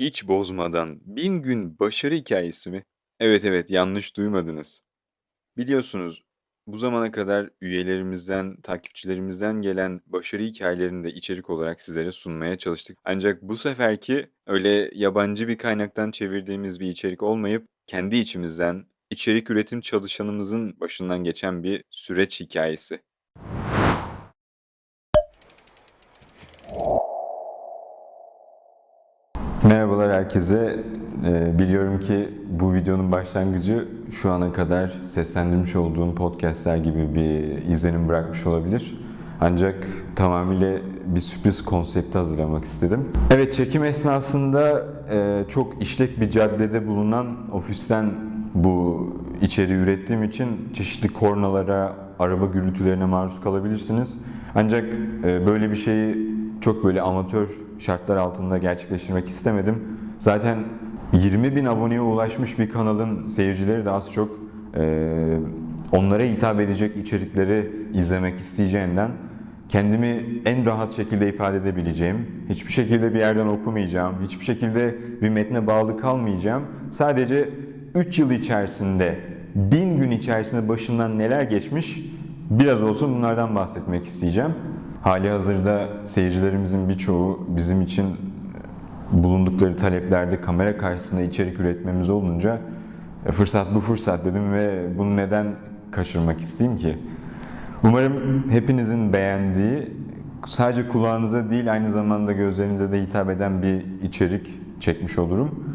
hiç bozmadan 1000 gün başarı hikâyesi mi? Evet, evet, yanlış duymadınız. Biliyorsunuz, bu zamana kadar üyelerimizden, takipçilerimizden gelen başarı hikâyelerini de içerik olarak sizlere sunmaya çalıştık. Ancak bu seferki öyle yabancı bir kaynaktan çevirdiğimiz bir içerik olmayıp kendi içimizden, içerik üretim çalışanımızın başından geçen bir süreç hikâyesi. Merhabalar herkese. Ee, biliyorum ki bu videonun başlangıcı şu ana kadar seslendirmiş olduğum podcastler gibi bir izlenim bırakmış olabilir. Ancak tamamıyla bir sürpriz konsepti hazırlamak istedim. Evet çekim esnasında e, çok işlek bir caddede bulunan ofisten bu içeriği ürettiğim için çeşitli kornalara, araba gürültülerine maruz kalabilirsiniz. Ancak e, böyle bir şeyi çok böyle amatör şartlar altında gerçekleştirmek istemedim. Zaten 20 bin aboneye ulaşmış bir kanalın seyircileri de az çok e, onlara hitap edecek içerikleri izlemek isteyeceğinden kendimi en rahat şekilde ifade edebileceğim, hiçbir şekilde bir yerden okumayacağım, hiçbir şekilde bir metne bağlı kalmayacağım. Sadece 3 yıl içerisinde, 1000 gün içerisinde başından neler geçmiş biraz olsun bunlardan bahsetmek isteyeceğim. Hali hazırda seyircilerimizin birçoğu bizim için bulundukları taleplerde kamera karşısında içerik üretmemiz olunca e, fırsat bu fırsat dedim ve bunu neden kaçırmak isteyeyim ki? Umarım hepinizin beğendiği, sadece kulağınıza değil aynı zamanda gözlerinize de hitap eden bir içerik çekmiş olurum.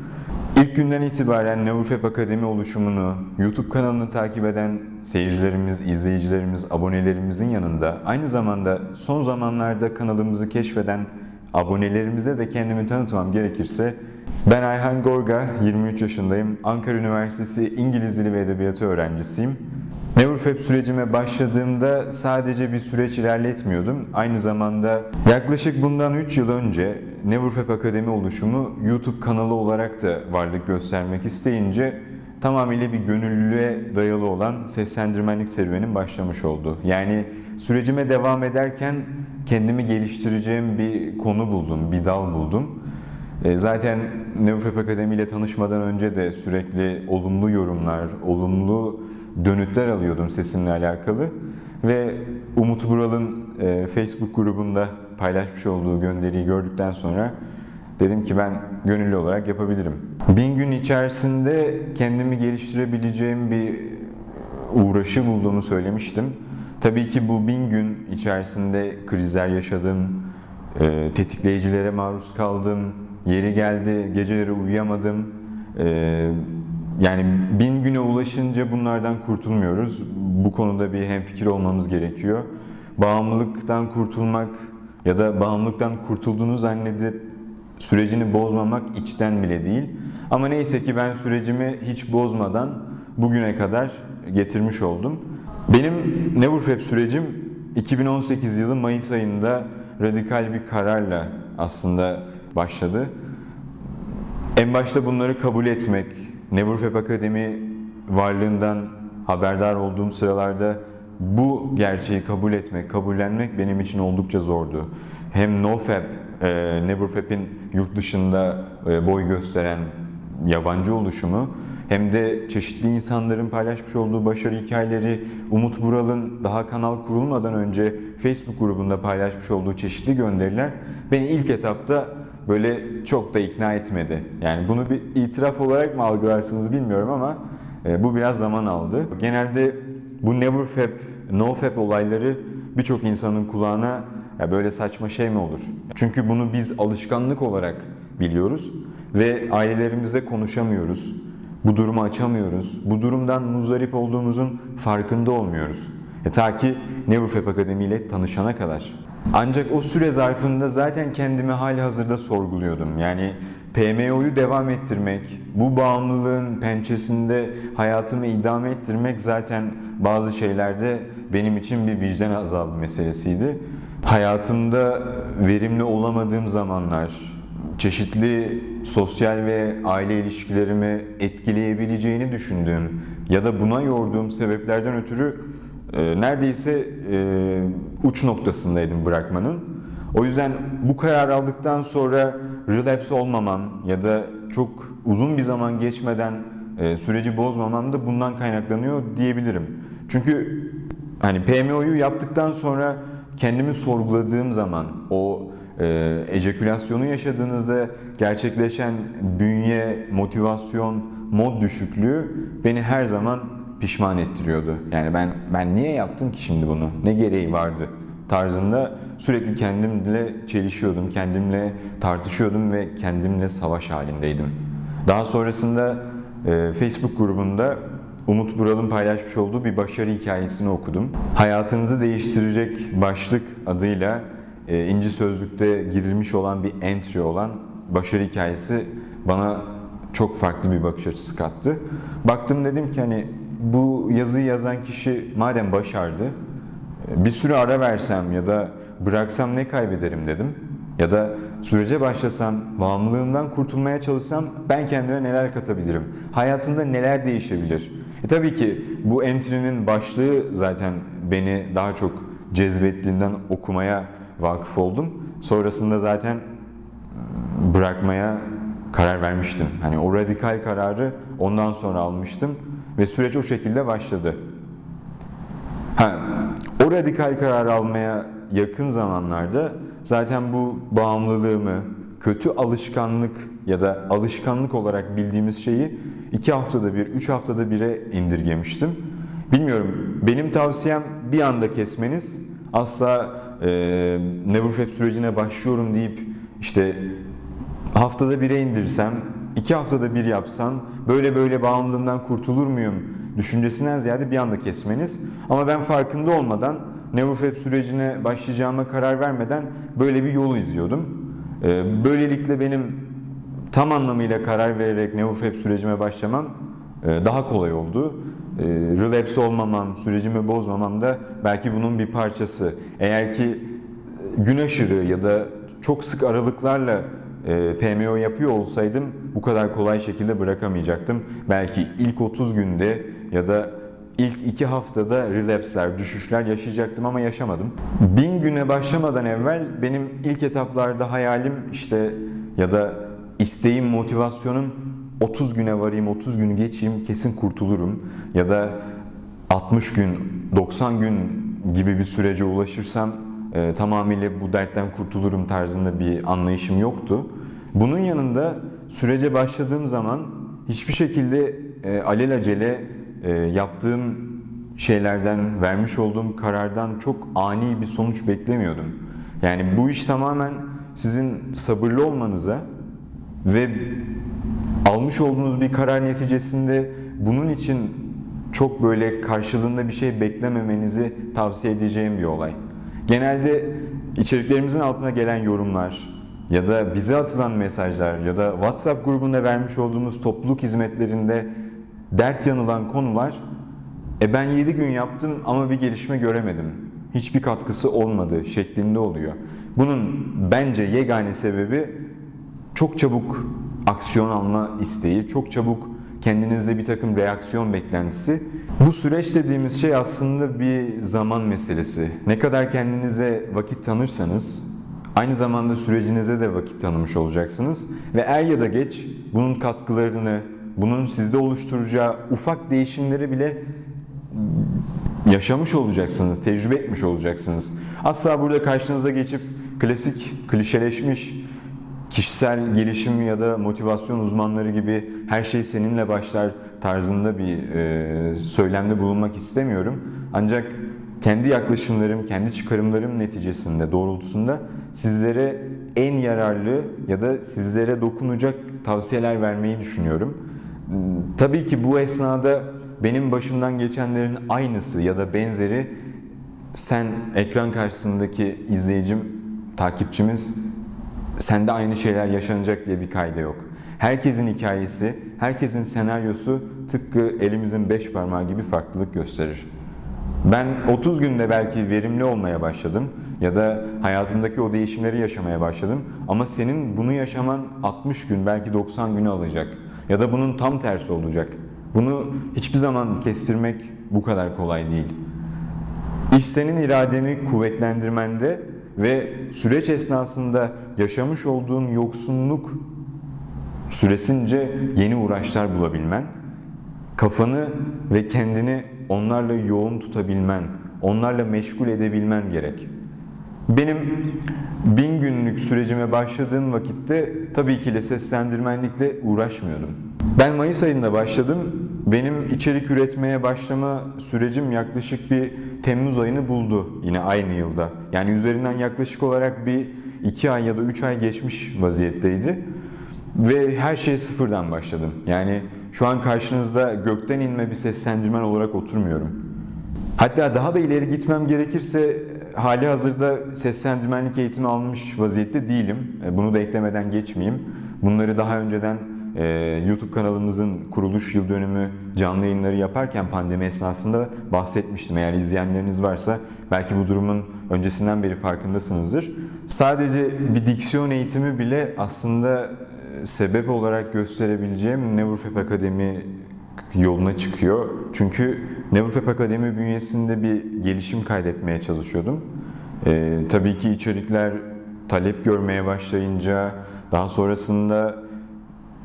İlk günden itibaren Neurofep Akademi oluşumunu YouTube kanalını takip eden seyircilerimiz, izleyicilerimiz, abonelerimizin yanında aynı zamanda son zamanlarda kanalımızı keşfeden abonelerimize de kendimi tanıtmam gerekirse ben Ayhan Gorga, 23 yaşındayım. Ankara Üniversitesi İngiliz Dili ve Edebiyatı öğrencisiyim. Neurofep sürecime başladığımda sadece bir süreç ilerletmiyordum. Aynı zamanda yaklaşık bundan 3 yıl önce Neurofep Akademi oluşumu YouTube kanalı olarak da varlık göstermek isteyince tamamıyla bir gönüllülüğe dayalı olan seslendirmenlik serüvenim başlamış oldu. Yani sürecime devam ederken kendimi geliştireceğim bir konu buldum, bir dal buldum. E, Zaten Neurofep Akademi ile tanışmadan önce de sürekli olumlu yorumlar, olumlu dönütler alıyordum sesimle alakalı. Ve Umut Bural'ın e, Facebook grubunda paylaşmış olduğu gönderiyi gördükten sonra dedim ki ben gönüllü olarak yapabilirim. Bin gün içerisinde kendimi geliştirebileceğim bir uğraşı bulduğumu söylemiştim. Tabii ki bu bin gün içerisinde krizler yaşadım, e, tetikleyicilere maruz kaldım, yeri geldi geceleri uyuyamadım. E, yani bin güne ulaşınca bunlardan kurtulmuyoruz. Bu konuda bir hemfikir olmamız gerekiyor. Bağımlılıktan kurtulmak ya da bağımlılıktan kurtulduğunu zannedip sürecini bozmamak içten bile değil. Ama neyse ki ben sürecimi hiç bozmadan bugüne kadar getirmiş oldum. Benim Neurofep sürecim 2018 yılı Mayıs ayında radikal bir kararla aslında başladı. En başta bunları kabul etmek, Neurofep Akademi varlığından haberdar olduğum sıralarda bu gerçeği kabul etmek, kabullenmek benim için oldukça zordu. Hem NoFap, e, Neurofap'in yurt dışında e, boy gösteren yabancı oluşumu hem de çeşitli insanların paylaşmış olduğu başarı hikayeleri, Umut Bural'ın daha kanal kurulmadan önce Facebook grubunda paylaşmış olduğu çeşitli gönderiler beni ilk etapta böyle çok da ikna etmedi. Yani bunu bir itiraf olarak mı algılarsınız bilmiyorum ama e, bu biraz zaman aldı. Genelde bu Neverfap, NoFap olayları birçok insanın kulağına ya böyle saçma şey mi olur? Çünkü bunu biz alışkanlık olarak biliyoruz ve ailelerimize konuşamıyoruz. Bu durumu açamıyoruz. Bu durumdan muzdarip olduğumuzun farkında olmuyoruz. E, ta ki Neurofap Akademi ile tanışana kadar. Ancak o süre zarfında zaten kendimi hali hazırda sorguluyordum. Yani PMO'yu devam ettirmek, bu bağımlılığın pençesinde hayatımı idame ettirmek zaten bazı şeylerde benim için bir vicdan azabı meselesiydi. Hayatımda verimli olamadığım zamanlar, çeşitli sosyal ve aile ilişkilerimi etkileyebileceğini düşündüğüm ya da buna yorduğum sebeplerden ötürü e, neredeyse e, uç noktasındaydım bırakmanın. O yüzden bu karar aldıktan sonra relapse olmamam ya da çok uzun bir zaman geçmeden e, süreci bozmamam da bundan kaynaklanıyor diyebilirim. Çünkü hani PMO'yu yaptıktan sonra kendimi sorguladığım zaman o e, ejekülasyonu yaşadığınızda gerçekleşen bünye, motivasyon, mod düşüklüğü beni her zaman pişman ettiriyordu. Yani ben ben niye yaptım ki şimdi bunu? Ne gereği vardı? tarzında sürekli kendimle çelişiyordum, kendimle tartışıyordum ve kendimle savaş halindeydim. Daha sonrasında e, Facebook grubunda Umut Bural'ın paylaşmış olduğu bir başarı hikayesini okudum. Hayatınızı değiştirecek başlık adıyla e, İnci Sözlük'te girilmiş olan bir entry olan başarı hikayesi bana çok farklı bir bakış açısı kattı. Baktım dedim ki hani bu yazıyı yazan kişi madem başardı, bir süre ara versem ya da bıraksam ne kaybederim dedim. Ya da sürece başlasam, bağımlılığımdan kurtulmaya çalışsam ben kendime neler katabilirim? Hayatımda neler değişebilir? E tabii ki bu entry'nin başlığı zaten beni daha çok cezbettiğinden okumaya vakıf oldum. Sonrasında zaten bırakmaya karar vermiştim. Hani o radikal kararı ondan sonra almıştım ve süreç o şekilde başladı. Ha, o radikal karar almaya yakın zamanlarda zaten bu bağımlılığımı, kötü alışkanlık ya da alışkanlık olarak bildiğimiz şeyi iki haftada bir, üç haftada bire indirgemiştim. Bilmiyorum, benim tavsiyem bir anda kesmeniz. Asla e, Neverfab sürecine başlıyorum deyip işte haftada bire indirsem, iki haftada bir yapsam böyle böyle bağımlılığımdan kurtulur muyum düşüncesinden ziyade bir anda kesmeniz. Ama ben farkında olmadan Neverfab sürecine başlayacağıma karar vermeden böyle bir yol izliyordum. Ee, Böylelikle benim tam anlamıyla karar vererek Neverfab sürecime başlamam e, daha kolay oldu. E, Relapse olmamam, sürecimi bozmamam da belki bunun bir parçası. Eğer ki gün aşırı ya da çok sık aralıklarla e, PMO yapıyor olsaydım bu kadar kolay şekilde bırakamayacaktım. Belki ilk 30 günde ya da ilk 2 haftada relapse'ler, düşüşler yaşayacaktım ama yaşamadım. 1000 güne başlamadan evvel benim ilk etaplarda hayalim işte ya da isteğim, motivasyonum 30 güne varayım, 30 günü geçeyim kesin kurtulurum. Ya da 60 gün, 90 gün gibi bir sürece ulaşırsam e, tamamıyla bu dertten kurtulurum tarzında bir anlayışım yoktu. Bunun yanında sürece başladığım zaman hiçbir şekilde e, alelacele e, yaptığım şeylerden, vermiş olduğum karardan çok ani bir sonuç beklemiyordum. Yani bu iş tamamen sizin sabırlı olmanıza ve almış olduğunuz bir karar neticesinde bunun için çok böyle karşılığında bir şey beklememenizi tavsiye edeceğim bir olay. Genelde içeriklerimizin altına gelen yorumlar ya da bize atılan mesajlar ya da WhatsApp grubunda vermiş olduğumuz topluluk hizmetlerinde dert yanılan konular e ben 7 gün yaptım ama bir gelişme göremedim. Hiçbir katkısı olmadı şeklinde oluyor. Bunun bence yegane sebebi çok çabuk aksiyon alma isteği, çok çabuk kendinizde bir takım reaksiyon beklentisi. Bu süreç dediğimiz şey aslında bir zaman meselesi. Ne kadar kendinize vakit tanırsanız aynı zamanda sürecinize de vakit tanımış olacaksınız ve er ya da geç bunun katkılarını, bunun sizde oluşturacağı ufak değişimleri bile yaşamış olacaksınız, tecrübe etmiş olacaksınız. Asla burada karşınıza geçip klasik, klişeleşmiş kişisel gelişim ya da motivasyon uzmanları gibi her şey seninle başlar tarzında bir e, söylemde bulunmak istemiyorum. Ancak kendi yaklaşımlarım, kendi çıkarımlarım neticesinde, doğrultusunda sizlere en yararlı ya da sizlere dokunacak tavsiyeler vermeyi düşünüyorum. Tabii ki bu esnada benim başımdan geçenlerin aynısı ya da benzeri sen ekran karşısındaki izleyicim, takipçimiz sende aynı şeyler yaşanacak diye bir kayda yok. Herkesin hikayesi, herkesin senaryosu tıpkı elimizin beş parmağı gibi farklılık gösterir. Ben 30 günde belki verimli olmaya başladım ya da hayatımdaki o değişimleri yaşamaya başladım ama senin bunu yaşaman 60 gün belki 90 günü alacak ya da bunun tam tersi olacak. Bunu hiçbir zaman kestirmek bu kadar kolay değil. İş senin iradeni kuvvetlendirmende ve süreç esnasında yaşamış olduğun yoksunluk süresince yeni uğraşlar bulabilmen, kafanı ve kendini onlarla yoğun tutabilmen, onlarla meşgul edebilmen gerek. Benim bin günlük sürecime başladığım vakitte tabii ki de seslendirmenlikle uğraşmıyordum. Ben Mayıs ayında başladım. Benim içerik üretmeye başlama sürecim yaklaşık bir Temmuz ayını buldu yine aynı yılda. Yani üzerinden yaklaşık olarak bir iki ay ya da üç ay geçmiş vaziyetteydi. Ve her şeye sıfırdan başladım. Yani şu an karşınızda gökten inme bir seslendirmen olarak oturmuyorum. Hatta daha da ileri gitmem gerekirse hali hazırda seslendirmenlik eğitimi almış vaziyette değilim. E, Bunu da eklemeden geçmeyeyim. Bunları daha önceden e, YouTube kanalımızın kuruluş yıl dönümü canlı yayınları yaparken pandemi esnasında bahsetmiştim. Eğer izleyenleriniz varsa belki bu durumun öncesinden beri farkındasınızdır. Sadece bir diksiyon eğitimi bile aslında e, sebep olarak gösterebileceğim Neverfap Akademi yoluna çıkıyor. Çünkü Neverfap Akademi bünyesinde bir gelişim kaydetmeye çalışıyordum. Ee, tabii ki içerikler talep görmeye başlayınca, daha sonrasında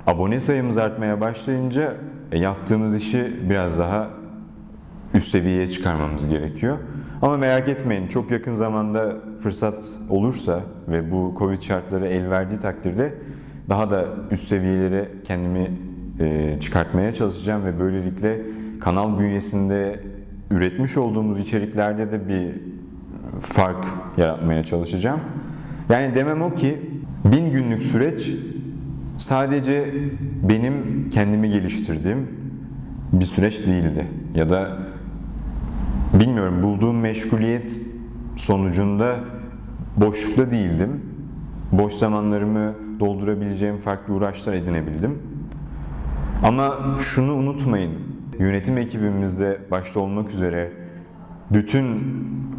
abone sayımız artmaya başlayınca e, yaptığımız işi biraz daha üst seviyeye çıkarmamız gerekiyor. Ama merak etmeyin çok yakın zamanda fırsat olursa ve bu Covid şartları el verdiği takdirde daha da üst seviyelere kendimi e, çıkartmaya çalışacağım ve böylelikle kanal bünyesinde üretmiş olduğumuz içeriklerde de bir fark yaratmaya çalışacağım. Yani demem o ki bin günlük süreç sadece benim kendimi geliştirdiğim bir süreç değildi. Ya da bilmiyorum bulduğum meşguliyet sonucunda boşlukta değildim. Boş zamanlarımı doldurabileceğim farklı uğraşlar edinebildim. Ama şunu unutmayın. Yönetim ekibimizde başta olmak üzere bütün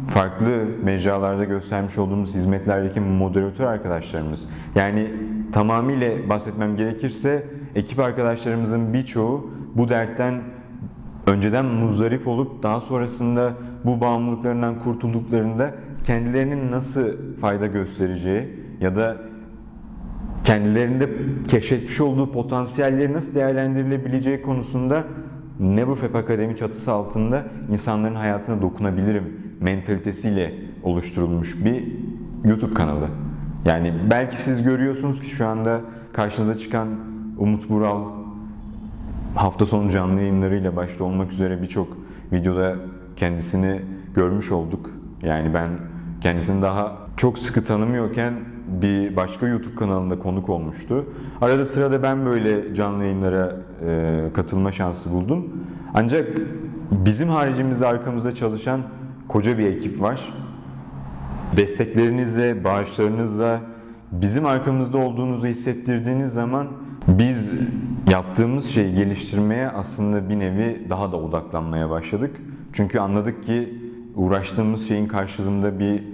farklı mecralarda göstermiş olduğumuz hizmetlerdeki moderatör arkadaşlarımız yani tamamıyla bahsetmem gerekirse ekip arkadaşlarımızın birçoğu bu dertten önceden muzdarip olup daha sonrasında bu bağımlılıklarından kurtulduklarında kendilerinin nasıl fayda göstereceği ya da kendilerinde keşfetmiş olduğu potansiyelleri nasıl değerlendirilebileceği konusunda Neverfap Akademi çatısı altında insanların hayatına dokunabilirim mentalitesiyle oluşturulmuş bir YouTube kanalı. Yani belki siz görüyorsunuz ki şu anda karşınıza çıkan Umut Bural hafta sonu canlı yayınlarıyla başta olmak üzere birçok videoda kendisini görmüş olduk. Yani ben kendisini daha çok sıkı tanımıyorken bir başka YouTube kanalında konuk olmuştu. Arada sırada ben böyle canlı yayınlara e, katılma şansı buldum. Ancak bizim haricimizde arkamızda çalışan koca bir ekip var. Desteklerinizle, bağışlarınızla bizim arkamızda olduğunuzu hissettirdiğiniz zaman biz yaptığımız şeyi geliştirmeye aslında bir nevi daha da odaklanmaya başladık. Çünkü anladık ki uğraştığımız şeyin karşılığında bir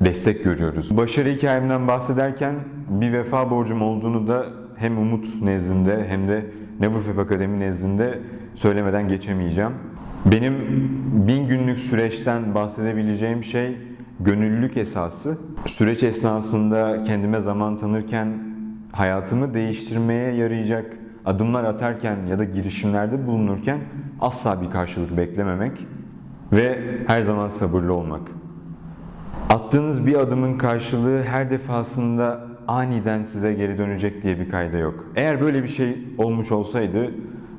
destek görüyoruz. Başarı hikayemden bahsederken bir vefa borcum olduğunu da hem Umut nezdinde hem de Neverfap Akademi nezdinde söylemeden geçemeyeceğim. Benim bin günlük süreçten bahsedebileceğim şey gönüllülük esası. Süreç esnasında kendime zaman tanırken hayatımı değiştirmeye yarayacak adımlar atarken ya da girişimlerde bulunurken asla bir karşılık beklememek ve her zaman sabırlı olmak. Attığınız bir adımın karşılığı her defasında aniden size geri dönecek diye bir kayda yok. Eğer böyle bir şey olmuş olsaydı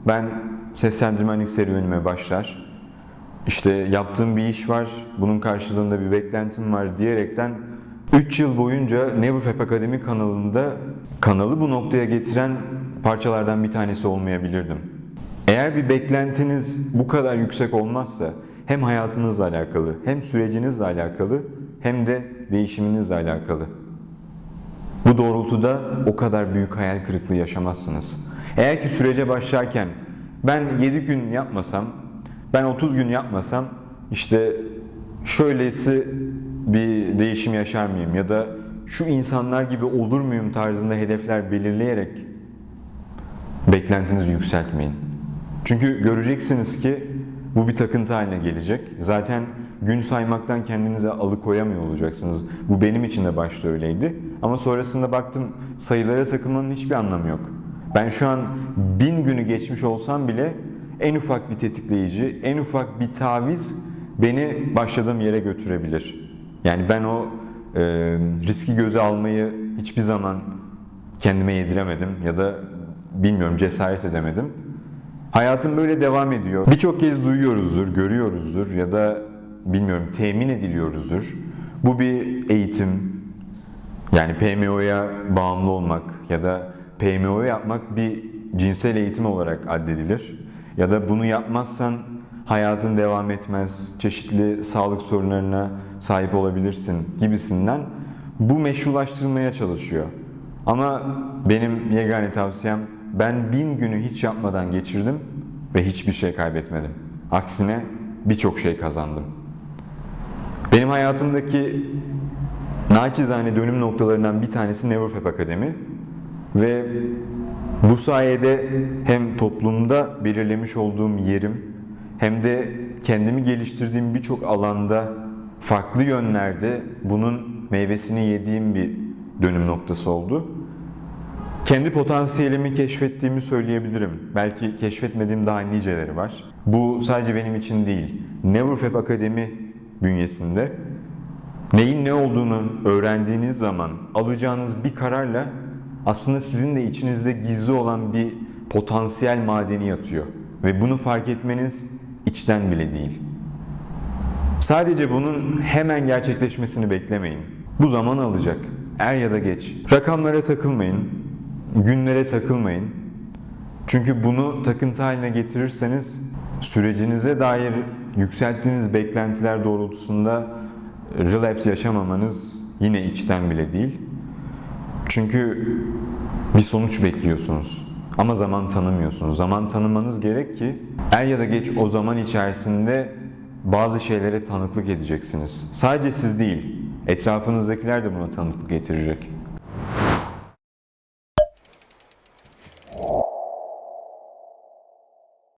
ben seslendirmenlik serüvenime başlar. İşte yaptığım bir iş var, bunun karşılığında bir beklentim var diyerekten 3 yıl boyunca Neverfap Akademi kanalında kanalı bu noktaya getiren parçalardan bir tanesi olmayabilirdim. Eğer bir beklentiniz bu kadar yüksek olmazsa hem hayatınızla alakalı hem sürecinizle alakalı hem de değişiminizle alakalı. Bu doğrultuda o kadar büyük hayal kırıklığı yaşamazsınız. Eğer ki sürece başlarken ben 7 gün yapmasam, ben 30 gün yapmasam işte şöylesi bir değişim yaşar mıyım ya da şu insanlar gibi olur muyum tarzında hedefler belirleyerek beklentinizi yükseltmeyin. Çünkü göreceksiniz ki bu bir takıntı haline gelecek. Zaten gün saymaktan kendinize alıkoyamıyor olacaksınız. Bu benim için de başta öyleydi. Ama sonrasında baktım sayılara takılmanın hiçbir anlamı yok. Ben şu an bin günü geçmiş olsam bile en ufak bir tetikleyici, en ufak bir taviz beni başladığım yere götürebilir. Yani ben o e, riski göze almayı hiçbir zaman kendime yediremedim ya da bilmiyorum cesaret edemedim. Hayatım böyle devam ediyor. Birçok kez duyuyoruzdur, görüyoruzdur ya da bilmiyorum temin ediliyoruzdur. Bu bir eğitim. Yani PMO'ya bağımlı olmak ya da PMO yapmak bir cinsel eğitim olarak addedilir. Ya da bunu yapmazsan hayatın devam etmez, çeşitli sağlık sorunlarına sahip olabilirsin gibisinden bu meşrulaştırmaya çalışıyor. Ama benim yegane tavsiyem ben bin günü hiç yapmadan geçirdim ve hiçbir şey kaybetmedim. Aksine birçok şey kazandım. Benim hayatımdaki naçizane dönüm noktalarından bir tanesi Neverfap Akademi ve bu sayede hem toplumda belirlemiş olduğum yerim hem de kendimi geliştirdiğim birçok alanda farklı yönlerde bunun meyvesini yediğim bir dönüm noktası oldu. Kendi potansiyelimi keşfettiğimi söyleyebilirim. Belki keşfetmediğim daha niceleri var. Bu sadece benim için değil. Neverfap Akademi bünyesinde neyin ne olduğunu öğrendiğiniz zaman alacağınız bir kararla aslında sizin de içinizde gizli olan bir potansiyel madeni yatıyor. Ve bunu fark etmeniz içten bile değil. Sadece bunun hemen gerçekleşmesini beklemeyin. Bu zaman alacak. Er ya da geç. Rakamlara takılmayın. Günlere takılmayın. Çünkü bunu takıntı haline getirirseniz sürecinize dair yükselttiğiniz beklentiler doğrultusunda relapse yaşamamanız yine içten bile değil. Çünkü bir sonuç bekliyorsunuz. Ama zaman tanımıyorsunuz. Zaman tanımanız gerek ki er ya da geç o zaman içerisinde bazı şeylere tanıklık edeceksiniz. Sadece siz değil, etrafınızdakiler de buna tanıklık getirecek.